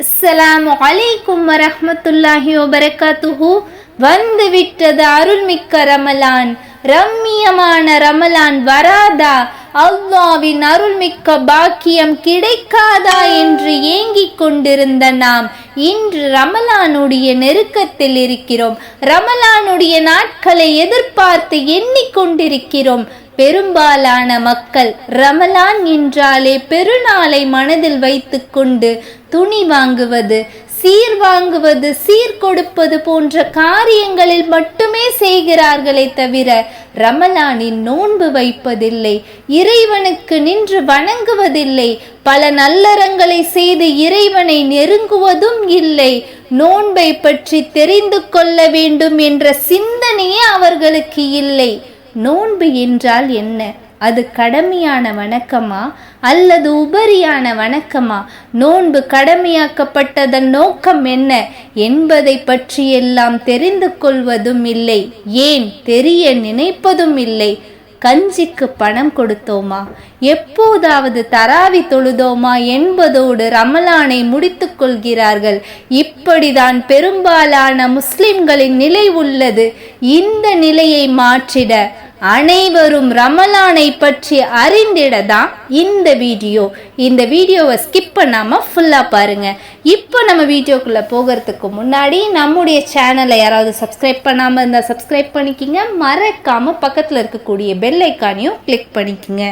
அஸ்ஸலாமு அலைக்கும் வரஹமத்துல்லாஹி வபரகாத்துஹு. வந்து விட்டது அருள்மிக்க ரமலான். ரம்மியமான ரமலான் வராதா? அல்லாவின் அருள்மிக்க பாக்கியம் கிடைக்காதா என்று ஏங்கிக் கொண்டிருந்த நாம் இன்று ரமலானுடைய நெருக்கத்தில் இருக்கிறோம். ரமலானுடைய நாட்களை எதிர்பார்த்து எண்ணிக்கொண்டிருக்கிறோம் பெரும்பாலான மக்கள் ரமலான் என்றாலே பெருநாளை மனதில் வைத்துக்கொண்டு துணி வாங்குவது சீர் வாங்குவது சீர் கொடுப்பது போன்ற காரியங்களில் மட்டுமே செய்கிறார்களே தவிர ரமலானின் நோன்பு வைப்பதில்லை இறைவனுக்கு நின்று வணங்குவதில்லை பல நல்லறங்களை செய்து இறைவனை நெருங்குவதும் இல்லை. நோன்பை பற்றி தெரிந்து கொள்ள வேண்டும் என்ற சிந்தனையே அவர்களுக்கு இல்லை. நோன்பு என்றால் என்ன? அது கடமையான வணக்கமா? அல்லது உபரியான வணக்கமா? நோன்பு கடமையாக்கப்பட்டதன் நோக்கம் என்ன? என்பதை பற்றியெல்லாம் தெரிந்து கொள்வதும் இல்லை. ஏன்? தெரிய நினைப்பதும் இல்லை. கஞ்சிக்கு பணம் கொடுத்தோமா? எப்போதாவது தராவி தொழுதோமா என்பதோடு ரமலானை முடித்துக் கொள்கிறார்கள். இப்படிதான் பெரும்பாலான முஸ்லிம்களின் நிலை உள்ளது. இந்த நிலையை மாற்றிட அனைவரும் ரமலானை பற்றி அறிந்திட தான் இந்த வீடியோ. இந்த வீடியோவை ஸ்கிப் பண்ணாம ஃபுல்லா பாருங்க. இப்போ நம்ம வீடியோக்குள்ள போகிறதுக்கு முன்னாடி நம்முடைய சேனலை யாராவது சப்ஸ்கிரைப் பண்ணாம இருந்தா சப்ஸ்கிரைப் பண்ணிக்கிங்க. மறக்காம பக்கத்துல இருக்கக்கூடிய பெல் ஐக்கானையும் கிளிக் பண்ணிக்கங்க.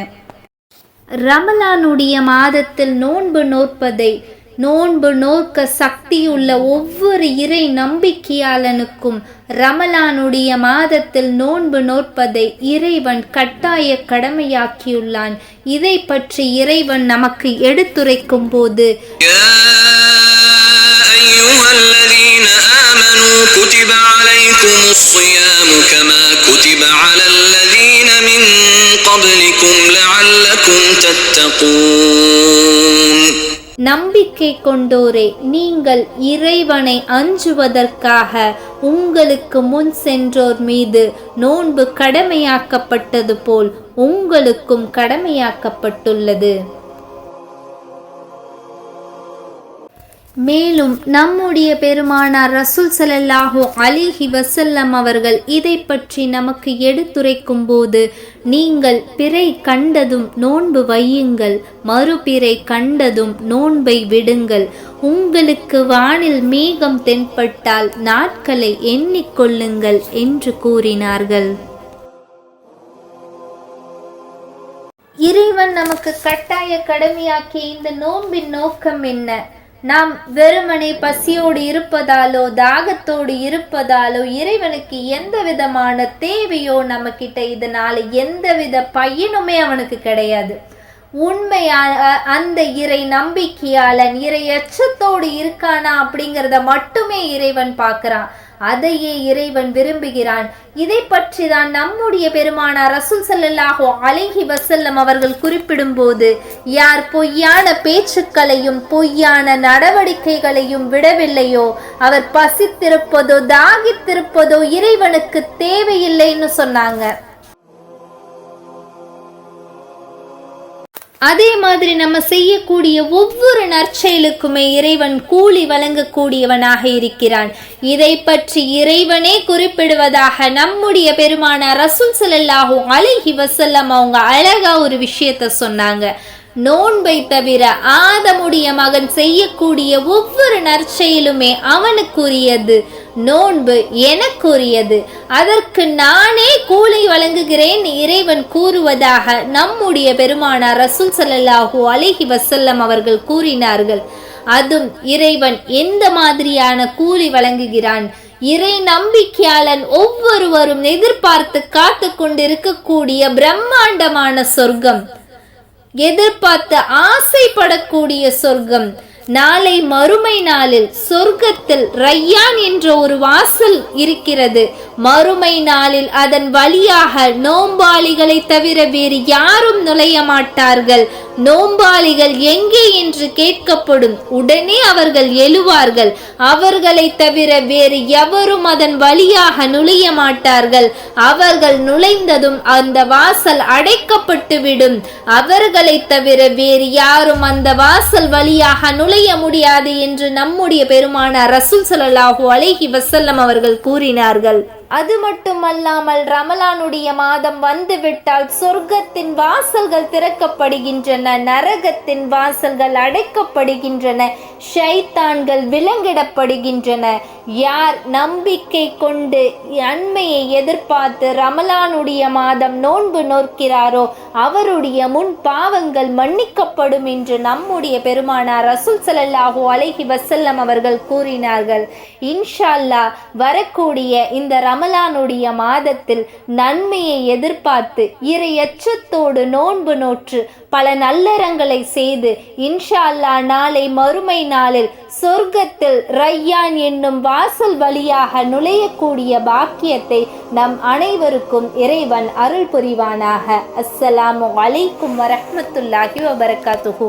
ரமலானுடைய மாதத்தில் நோன்பு நோற்பதை நோன்பு நோக்க சக்தியுள்ள ஒவ்வொரு இறை நம்பிக்கையாளனுக்கும் ரமலானுடைய மாதத்தில் நோன்பு நோற்பதை இறைவன் கட்டாய கடமையாக்கியுள்ளான் இதை பற்றி இறைவன் நமக்கு எடுத்துரைக்கும் போது أيها الذين آمنوا كتب عليكم الصيام كما كتب على الذين من قبلكم لعلكم تتقون நம்பிக்கை கொண்டோரே நீங்கள் இறைவனை அஞ்சுவதற்காக உங்களுக்கு முன் சென்றோர் மீது நோன்பு கடமையாக்கப்பட்டது போல் உங்களுக்கும் கடமையாக்கப்பட்டுள்ளது. மேலும் நம்முடைய பெருமானார் ரசூல் ஸல்லல்லாஹு அலிஹி வசல்லம் அவர்கள் இதை பற்றி நமக்கு எடுத்துரைக்கும் போது நீங்கள் பிறை கண்டதும் நோன்பு வையுங்கள். மறுபிறை கண்டதும் நோன்பை விடுங்கள். உங்களுக்கு வானில் மேகம் தென்பட்டால் நாட்களை எண்ணிக்கொள்ளுங்கள் என்று கூறினார்கள். இறைவன் நமக்கு கட்டாய கடமையாக்கிய இந்த நோன்பின் நோக்கம் என்ன? நாம் வெறுமனே பசியோடு இருப்பதாலோ தாகத்தோடு இருப்பதாலோ இறைவனுக்கு எந்த விதமான தேவையோ நம்ம கிட்ட இதனால எந்தவித பயனுமே அவனுக்கு கிடையாது. உண்மையான அ- அந்த இறை நம்பிக்கையாளன் இறை எச்சத்தோடு இருக்கானா அப்படிங்கிறத மட்டுமே இறைவன் பார்க்கிறான். அதையே இறைவன் விரும்புகிறான். இதை பற்றி தான் நம்முடைய பெருமானார் ரசூல் ஸல்லல்லாஹு அலைஹி வசல்லம் அவர்கள் குறிப்பிடும்போது யார் பொய்யான பேச்சுக்களையும் பொய்யான நடவடிக்கைகளையும் விடவில்லையோ அவர் பசித்திருப்பதோ தாகித்திருப்பதோ இறைவனுக்கு தேவையில்லைன்னு சொன்னாங்க. அதே மாதிரி நம்ம செய்யக்கூடிய ஒவ்வொரு நற்செயலுக்குமே இறைவன் கூலி வழங்கக்கூடியவனாக இருக்கிறான். இதை பற்றி இறைவனே குறிப்பிடுவதாக நம்முடைய பெருமான ரசூல் ஸல்லல்லாஹு அலிஹி வசல்லம் அவங்க அழகா ஒரு விஷயத்த சொன்னாங்க. நோன்பை தவிர ஆதமுடைய மகன் செய்யக்கூடிய ஒவ்வொரு நற்செயலுமே அவனுக்குரியது. நோன்பு எனக்குரியது. அதற்கு நானே கூலி வழங்குகிறேன் இறைவன் கூறுவதாக நம்முடைய பெருமானார் ரசூல் ஸல்லல்லாஹு அலிஹி வசல்லம் அவர்கள் கூறினார்கள். அதும் இறைவன் எந்த மாதிரியான கூலி வழங்குகிறான்? இறை நம்பிக்கையாளன் ஒவ்வொருவரும் எதிர்பார்த்து காத்து கொண்டிருக்கக்கூடிய பிரம்மாண்டமான சொர்க்கம். எதிர்பார்த்து ஆசைப்படக்கூடிய சொர்க்கம். நாளை மறுமை நாளில் சொர்க்கத்தில் ரையான் என்ற ஒரு வாசல் இருக்கிறது. மறுமை நாளில் அதன் வழியாக நோம்பாளிகளை தவிர வேறு யாரும் நுழைய மாட்டார்கள். நோம்பாளிகள் எங்கே என்று கேட்கப்படும். உடனே அவர்கள் எழுவார்கள். அவர்களை தவிர வேறு எவரும் அதன் வழியாக நுழைய மாட்டார்கள். அவர்கள் நுழைந்ததும் அந்த வாசல் அடைக்கப்பட்டுவிடும். அவர்களை தவிர வேறு யாரும் அந்த வாசல் வழியாக நுழைய முடியாது என்று நம்முடைய பெருமான ரசூல் சலல்லாஹூ அலைஹி வசல்லம் அவர்கள் கூறினார்கள். அது மட்டுமல்லாமல் ரமலானுடைய மாதம் வந்துவிட்டால் சொர்க்கத்தின் வாசல்கள் திறக்கப்படுகின்றன நரகத்தின் வாசல்கள் அடைக்கப்படுகின்றன ஷைத்தான்கள் விலங்கிடப்படுகின்றன. யார் நம்பிக்கை கொண்டு அண்மையை எதிர்பார்த்து ரமலானுடைய மாதம் நோன்பு நோக்கிறாரோ அவருடைய முன் பாவங்கள் மன்னிக்கப்படும் என்று நம்முடைய பெருமானார் ரசூல் ஸல்லல்லாஹு அலைஹி வசல்லம் அவர்கள் கூறினார்கள். இன்ஷால்லா வரக்கூடிய இந்த ரமலானுடைய மாதத்தில் நன்மையை எதிர்பார்த்து இறை எச்சத்தோடு நோன்பு நோற்று பல நல்லறங்களை செய்து இன்ஷா நாளை மறுமை நாளில் சொர்க்கத்தில் ரையான் என்னும் வாசல் வழியாக நுழையக்கூடிய பாக்கியத்தை நம் அனைவருக்கும் இறைவன் அருள் புரிவானாக. அஸ்ஸலாமு அலைக்கும் வரஹ்மத்துல்லாஹி வபரகாத்துஹூ.